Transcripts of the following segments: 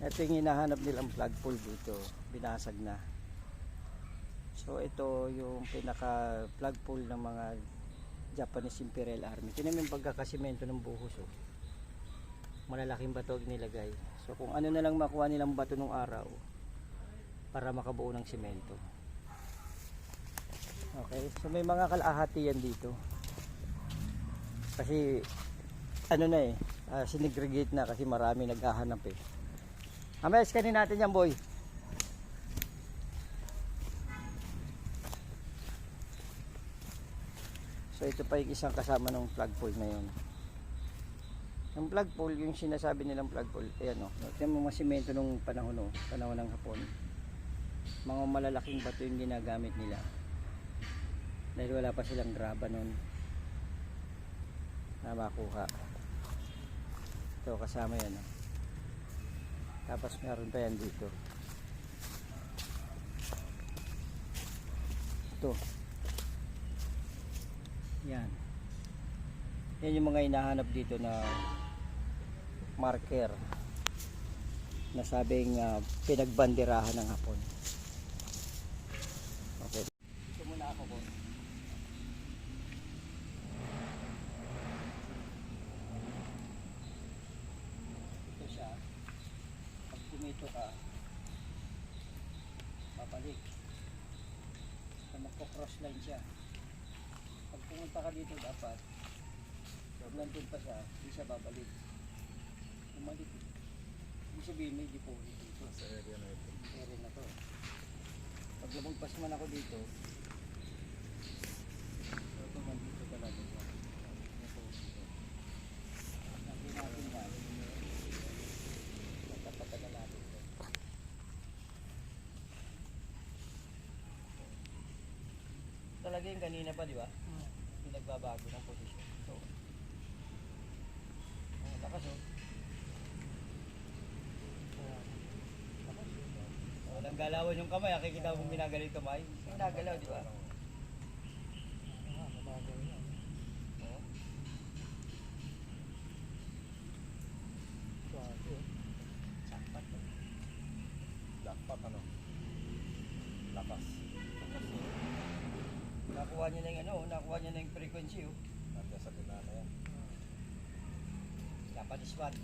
Ito yung hinahanap nilang flagpole dito. Binasag na. So ito yung pinaka flagpole ng mga Japanese Imperial Army. Tinan yung pagkakasimento ng buhos. Oh. Malalaking bato nilagay. So kung ano na lang makuha nilang bato nung araw para makabuo ng simento. Okay, so may mga kalahati yan dito. Kasi ano na eh, uh, sinegregate na kasi marami naghahanap eh. Ames, kanin natin yan boy. So ito pa yung isang kasama ng flagpole na yun. Yung flagpole, yung sinasabi nilang flagpole, ayan o. Oh, yung mga simento nung panahon o, panahon ng hapon. Mga malalaking bato yung ginagamit nila. Dahil wala pa silang graba nun na makuha. Ito kasama yan. Oh. Tapos meron pa yan dito. Ito. Yan. Yan yung mga hinahanap dito na marker na sabing uh, pinagbanderahan ng hapon. Okay. Ito muna ako po. Ito siya. Pag tumito ka, babalik. So, magpo-cross line siya. Pag pumunta ka dito dapat, nandun pa siya, hindi siya babalik. Bumalik. Ibig sabihin may deposit dito. Sa area na ito. Area na to. Pag lumagpas man ako dito, so ito man dito talaga siya. Lagyan natin yan. Matapatagal natin ito. Talaga yung kanina pa, di ba? Nagbabago ng posisyon. So, oh, lakas oh. Walang galawan yung kamay, nakikita mo ginagaling yung kamay. Yung nagalaw, di ba? Oh. Sakpat. Dapat ano? Lakas. Nakuha niya na yung ano, nakuha niya na yung frequency oh. Nandiyan sa gitna na yan. Japanese one.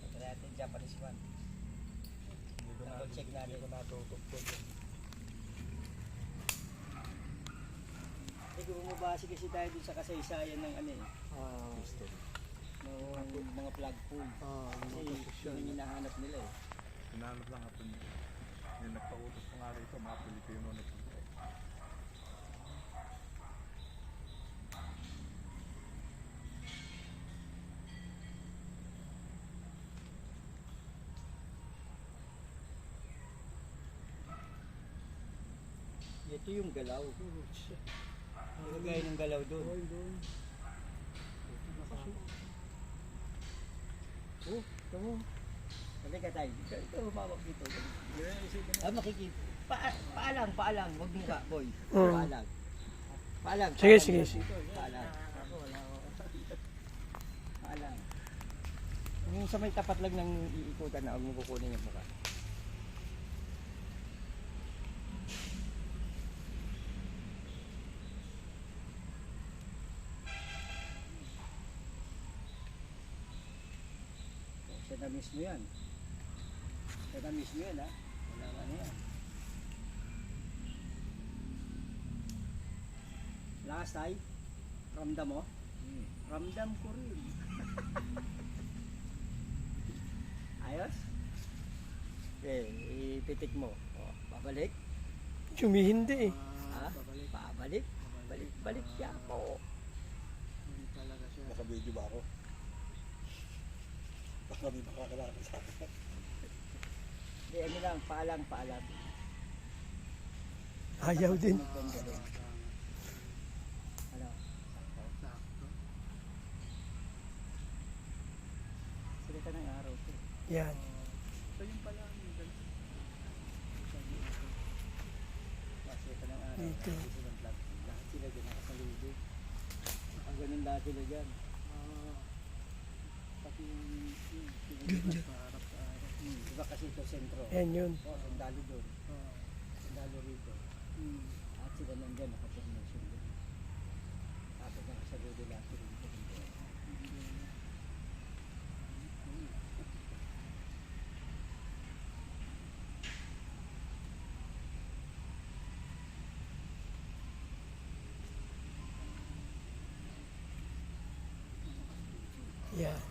Ito natin Japanese one. Hindi ko na, Double check ko bumabase kasi tayo dun sa kasaysayan ng ano eh. History. Ng mga flagpole. Kasi yun yung hinahanap nila eh. Hinanap lang natin yung nagpautos ko nga rito, mga Pilipino na Ito yung galaw. Yung gaya ng galaw doon. Oh, tamo. Halika tayo. Ikaw, ikaw humawak dito. Ah, makikita. Pa paalang, paalang. Huwag mo ka, boy. Mm. Paalang. Paalang. Sige, paalang. sige, Paalang. Paalang. Yung sa may tapat lang ng iikutan na, huwag mo kukunin yung mukha. So, siya na mismo yan. Siya na mismo yan ha. Wala ka na yan. Last ay, ramdam mo? Hmm. Ramdam ko rin. Ayos? Okay, ipitik mo. O, babalik. Humihindi eh. Ha? Babalik. Balik, balik siya po. Naka-video ba ako? Baka may makakilala sa akin. Hindi, ano lang, paalang, paalang. Ayaw din. Ano? Salita ng araw to. Yan. So yun pala ang Salita ng araw. Dito. Lahat sila dyan nakasalubog. Ang ganun lahat sila dyan. Pati yung yung- yung Dyan, dyan. sa harap sa iba kasi ito sentro. Yan yun. Oo, sundalo doon. Sundalo rito. At sila nandyan, nakapormasyon doon. Tapos nakasaludo lahat rito. Yan.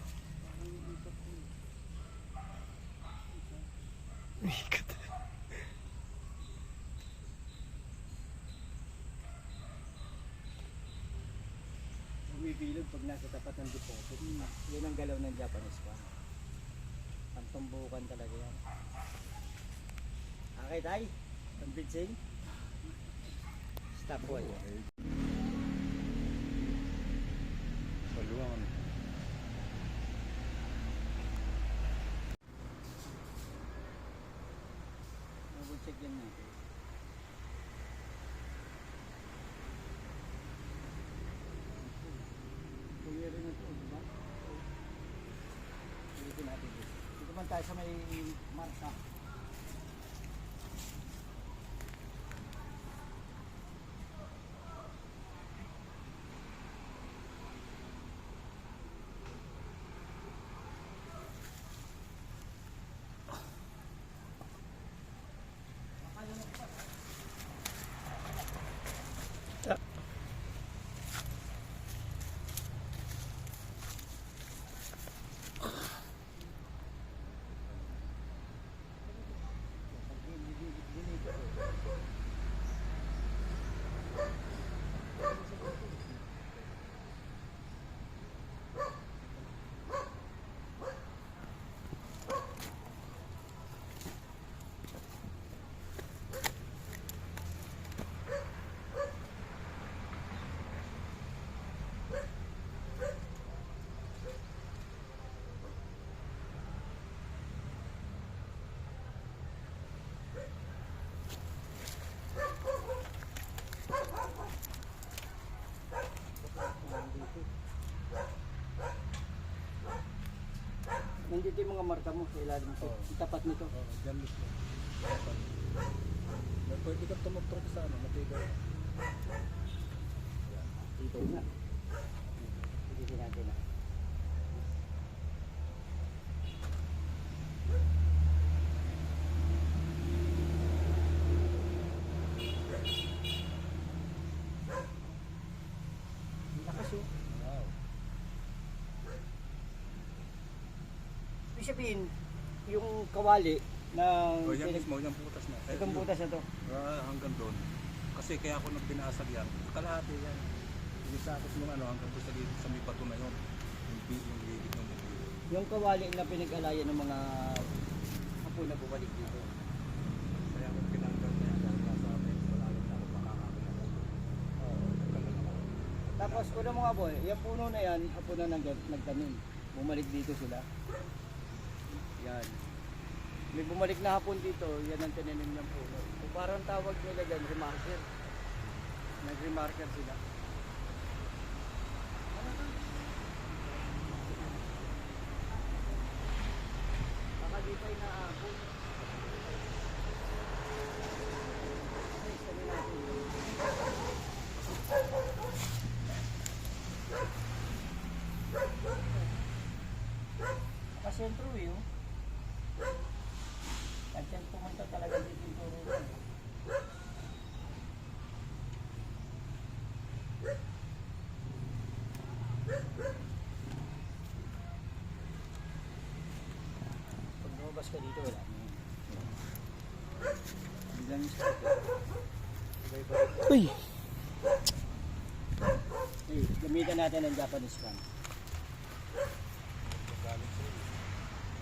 Umiikot. Bumibilog pag nasa tapat ng deposit. Yun ang galaw ng Japanese pa. Ang tumbukan talaga yan. Okay, tay. Convincing. Stop boy. Paluan. Double check yan natin. Kuya rin na ito, di ba? Dito natin dito. Dito man tayo sa may marka. Nandito yung mga marka mo sa ilalim ko. Oo. Tapat nito. Oo, dyan mismo. Dapat. Pwede kang tumutulog sa ano, matigaw. Dito nga. Dito natin na. Sabihin, yung kawali ng O yan pinag- mismo, yung butas na. Eh, itong butas na to. Ah, hanggang doon. Kasi kaya ako nagbinasag yan. Kalahati yan. Yung sakos yung ano, hanggang doon sa, gilid- sa may bato na yun. Yung, bi- yung gilid ng bubilo. Yung kawali na pinag-alayan ng mga apo na bumalik dito. Kaya ako pinanggal na yan. Dahil nasa amin, wala rin ako makakabila. Oo, ganun ako. Tapos una mga boy, yung puno na yan, hapon na nag nagtanim. Bumalik dito sila. Yan. May bumalik na hapon dito, yan ang tinanim ng puno. Kung parang tawag nila dyan, remarker. Nag-remarker sila. Baka dito ay naabot. Ay, sabi natin. Nakasentro eh, oh. At yan pumunta talaga dito yung turo niya. Pag lumabas ka dito, wala na yun. Spot eh. Iba-iba. Uy! Eh, gamitan natin ang Japanese fan.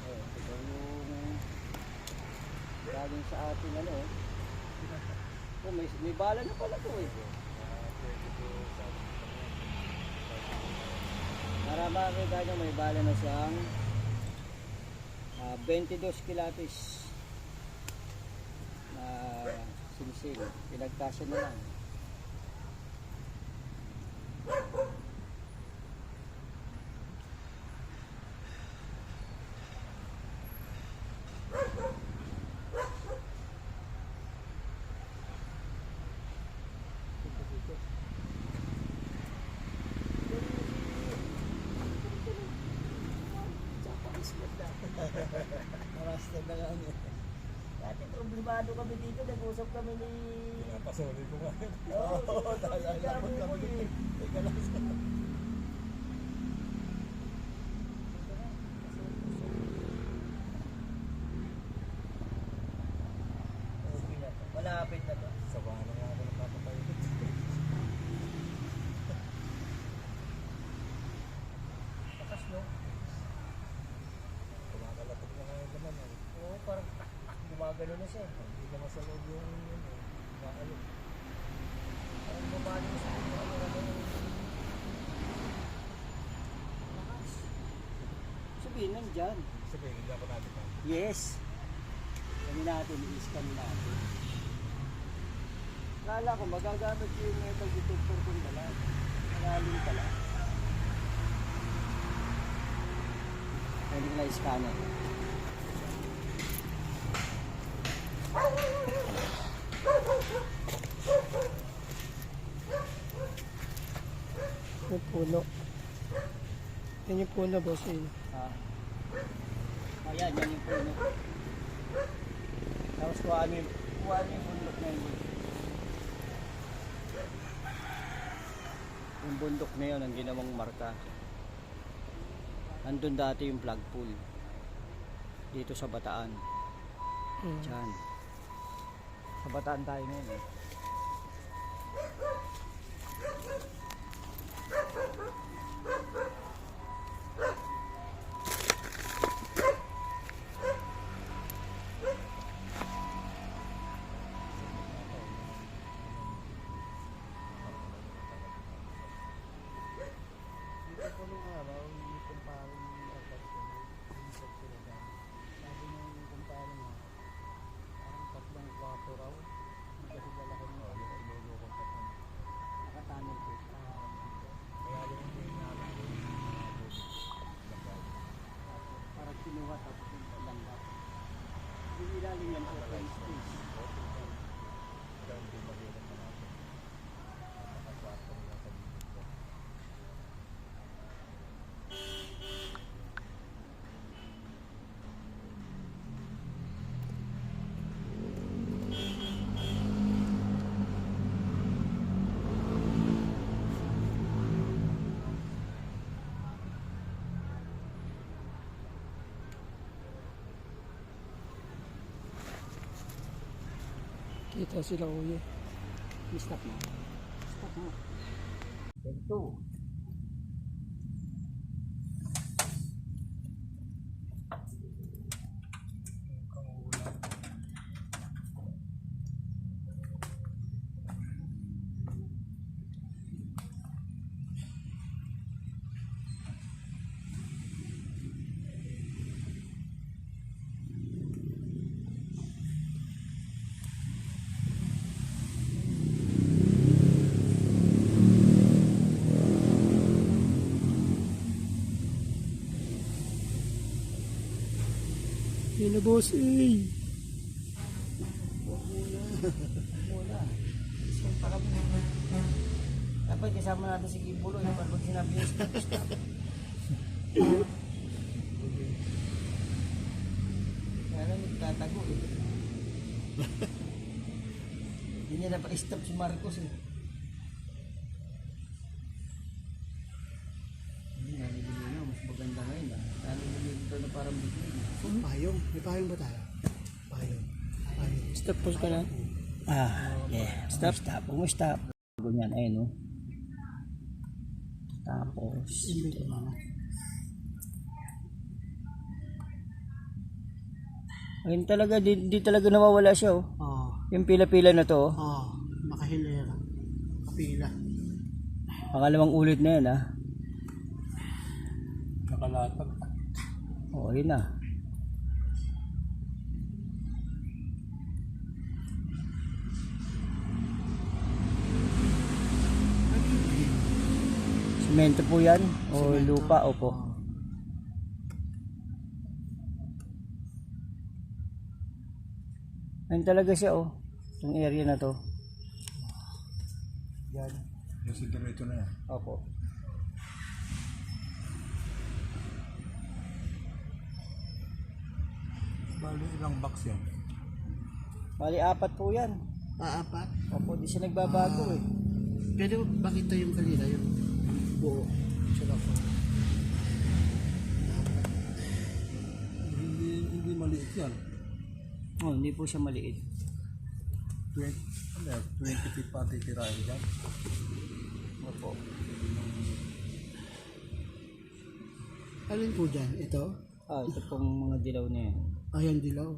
Oh, ito yung galing sa atin ano. oh. Oh, may, may bala na pala to eh. Para makakita nyo may bala na siyang ah, 22 kilates na sinisil. Pinagkasya na lang. Marasta na lang eh. Dati problemado kami dito, nag-usap kami ni... Pinapasoli ko nga. Oo, oh, talaga kami eh. Teka lang sa... Okay na to. Malapit na to. Sabahan na nga ako ng papatay. Lakas no? Kumakalapit na nga yung laman. eh. Oo, parang gumagano na siya. Hindi naman sa loob yung ano, kumaalok. Parang bumali na sa ano, ano, ano. Lakas. Sabihin, nandyan. Sabihin, hindi ako natin pa. Yes. Kami natin, is kami natin. Kala ko magagamit ko yung metal detector kong dala. Malalim pala. Pwede na scanner. Yung puno. Yan yung puno, boss. Eh. Ah. Oh, yan, yan yung puno. Tapos kuha ano yung, kuha ano yung bundok na yun. Yung bundok na yun, ang ginawang marka. Andun dati yung flagpole. Dito sa Bataan. Mm. Diyan. Sa Bataan tayo ngayon eh. Kwarto raw. Kasi lalaki mo, ano, ilulukong ka pa. Nakatanong ko. Kaya yung hindi namin. Parang kinuha tapos yung palanggap. Yung ilalim yan open space. Kaya hindi mahirap na natin. Nakakwarto nila sa dito. Kita sila, kuya. Stop mo. Stop. Ito. Yan na, boss. Eh. Dapat kasama natin si Kibulo. Yung pag sinabi niya stop, stop. Kaya lang nagtatago eh. Hindi niya napa-stop si Marcos eh. Hindi, nalilili na. Mas maganda ngayon ah. Nalilili dito na parang bigli. Payong. May payong ba tayo? Payong. Payong. Stop pause ka na. Ah, yeah. Stop, stop. Kung stop. Ganyan, ayun, no? Tapos, Imbit mo. ayun talaga, di, di talaga nawawala siya, oh. Oo. Yung pila-pila na to, oh. Oo. Nakahilera. Kapila. Pangalawang ulit na yan, ah. Nakalatag. Oh, ayun na. Semento po yan? O lupa? Opo. Ayun talaga siya, oh. Yung area na to. Yan. Yung si Diretso na yan. Opo. Bali, ilang box yan? Bali, apat po yan. Paapat. Opo, di siya nagbabago eh. Pwede mo pakita yung kanina, yung buo. Sila po. Hindi, hindi maliit yan. Oh, hindi po siya maliit. 20, ano yan, 20 feet pa titirahin yan. Opo. Alin po dyan? Ito? Ah, ito pong mga dilaw na yan. Ayan dilaw.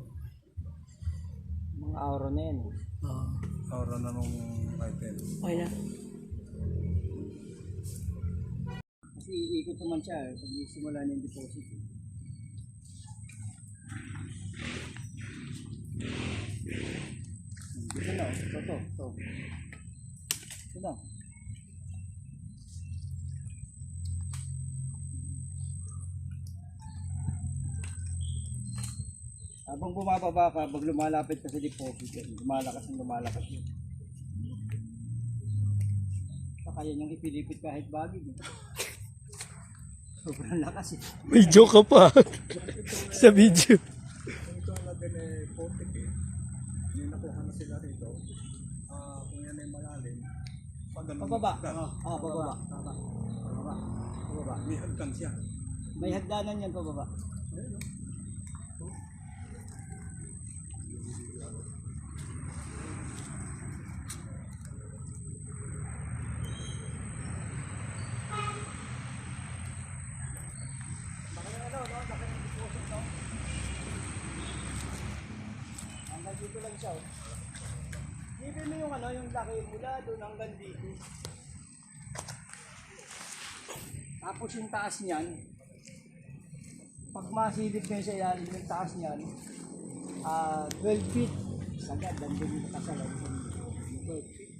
Mga aura na yan. Ah. Aura na nung item. Okay na. Kasi iikot naman siya eh, pag simula na yung deposit. eh. Ito na, oh. ito, ito, ito. Ito na. Habang bumababa ka, pag lumalapit ka sa deposit, yan, lumalakas ang lumalakas yun. Baka yan yung ipilipit kahit bagay. Sobrang lakas eh. May joke ka pa sa video. Ito ang lagay ni Pontic eh. Hindi nakuha na sila rito. Ah, kung yan ay malalim, pag ganun, Pababa. Ah, pababa. Pababa. Pababa. Pababa. may hagdan siya. May hagdanan yan pababa. Ayun, oh. Hanggang dito lang siya. Ibig mo yung ano, yung laki mula doon hanggang dito. Tapos yung taas niyan, pag masilip na sa ilalim yung taas niyan, ah 12 feet. Sagad, nandun yung kasalan. 12 feet.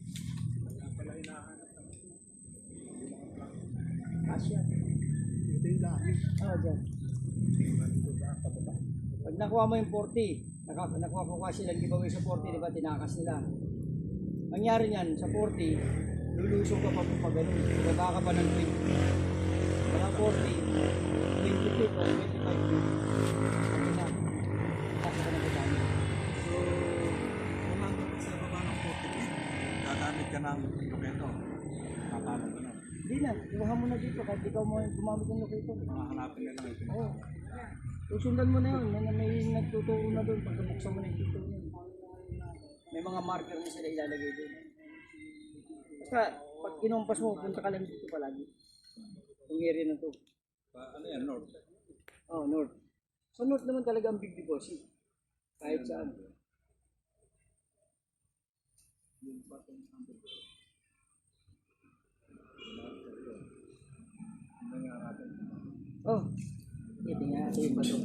Kasya. Ito yung dami. Ah, dyan. Pag nakuha mo yung 40, ko kasi lang giveaway sa 40, di ba, tinakas nila. Nangyari niyan, sa 40, lulusong ka pa pa ganun. Baba ka pa ng 20. Walang 40, 20 feet o 25 feet. Ano na, kasi ka na butani. So, kung nandun ka sa baba ng 40 feet, gagamit ka ng loketo. Ka na. Hindi na, kuha mo na dito kahit ikaw mo gumamit ng locator. Makahanapin ka lang ito. Oo. Susundan mo na yun, may, may nagtuturo na doon pag buksan mo na yung yun. May mga marker na sila ilalagay doon. Basta, pag kinumpas mo, punta ka lang dito palagi. Yung area na to. Pa- ano yan, north? Oh, north. Sa north naman talaga ang big deposit. Kahit saan. Oh, ito nga, ito yung bato.